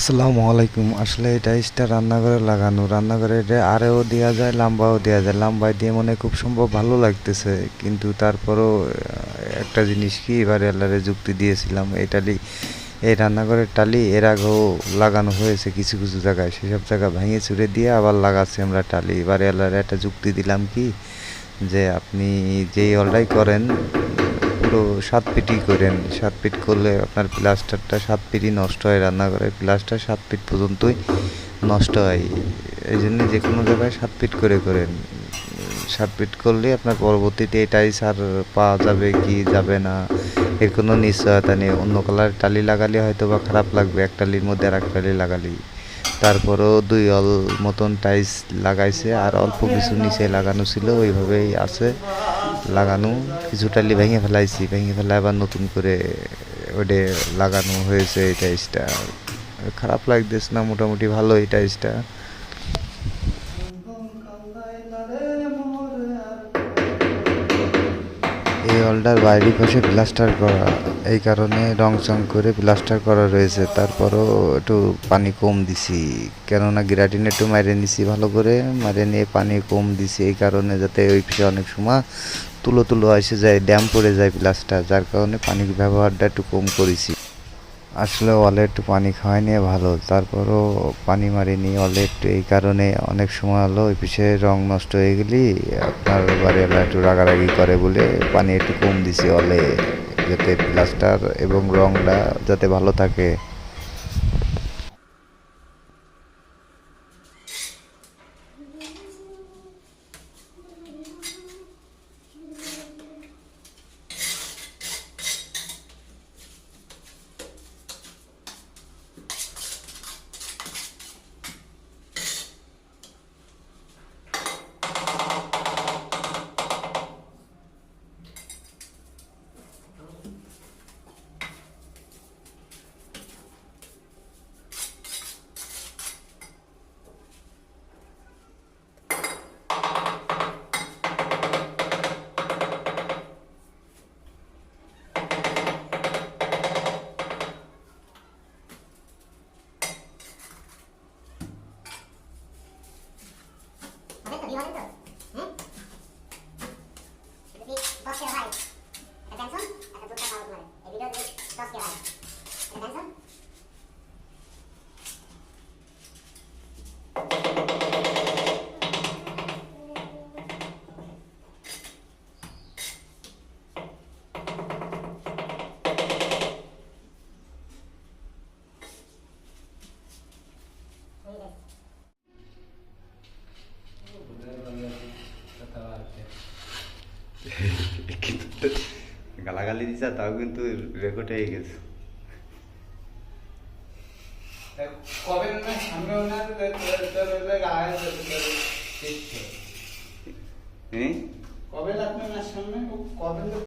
আসসালামু আলাইকুম। আসলে এটা টাইসটা রান্নাঘরে লাগানো। রান্নাঘরে এটা আরেও দেওয়া যায়, লাম্বাও দেওয়া যায়। লাম্বায় দিয়ে মনে খুব সম্ভব ভালো লাগতেছে। কিন্তু তারপরও একটা জিনিস কি, এবারে আল্লাহরে যুক্তি দিয়েছিলাম, এই টালি, এই রান্নাঘরের টালি এর আগেও লাগানো হয়েছে কিছু কিছু জায়গায়। সেসব জায়গা ভেঙে চুরে দিয়ে আবার লাগাচ্ছি আমরা টালি। এবারে আল্লাহরে একটা যুক্তি দিলাম কি, যে আপনি যেই অলটাই করেন পুরো সাত পিটি করেন। সাত পিট করলে আপনার প্লাস্টারটা সাত পিটই নষ্ট হয় রান্নাঘরের প্লাস্টার সাত পিট পর্যন্তই নষ্ট হয়। এই জন্য যে কোনো জায়গায় সাত পিট করে করেন। সাত পিট করলে আপনার পরবর্তীতে এটাই সার পাওয়া যাবে কি যাবে না, এর কোনো নিশ্চয়তা নেই। অন্য কালার টালি লাগালে হয়তো বা খারাপ লাগবে, এক টালির মধ্যে আর এক টালি লাগালেই। তারপরেও দুই অল মতন টাইস লাগাইছে, আর অল্প কিছু নিচে লাগানো ছিল, ওইভাবেই আছে। লাগানো, কিছু টালি ভেঙে ফেলাইছি, ভেঙে ফেলে আবার নতুন করে ওটা লাগানো হয়েছে এই টাইসটা খারাপ লাগতেছে না, মোটামুটি ভালো এই টাইসটা এই হলটার বাইরের পাশে প্লাস্টার করা, এই কারণে রং চং করে প্লাস্টার করা রয়েছে। তারপরও একটু পানি কম দিছি, কেননা গ্রাটিন একটু মারিয়ে নিছি ভালো করে মারিয়ে নিয়ে পানি কম দিছি, এই কারণে যাতে ওই পিছে অনেক সময় তুলো তুলো এসে যায়, ড্যাম পড়ে যায় প্লাস্টার যার কারণে পানির ব্যবহারটা একটু কম করেছি। আসলে ওয়ালে একটু পানি খাওয়াই নিয়ে ভালো, তারপরও পানি মারিনি ওয়ালে একটু, এই কারণে অনেক সময় হলো ওই পিছে রং নষ্ট হয়ে গেলি, আপনার বাড়িওয়ালা একটু রাগারাগি করে বলে পানি একটু কম দিছি ওয়ালে, যাতে প্লাস্টার এবং রংটা যাতে ভালো থাকে। Atlanta. গালাগালি দিছা তাও কিন্তু রেকর্ড হয়ে গেছে। কবে না সামনে ওনার হ্যাঁ কবে লাগবে না সামনে? কবে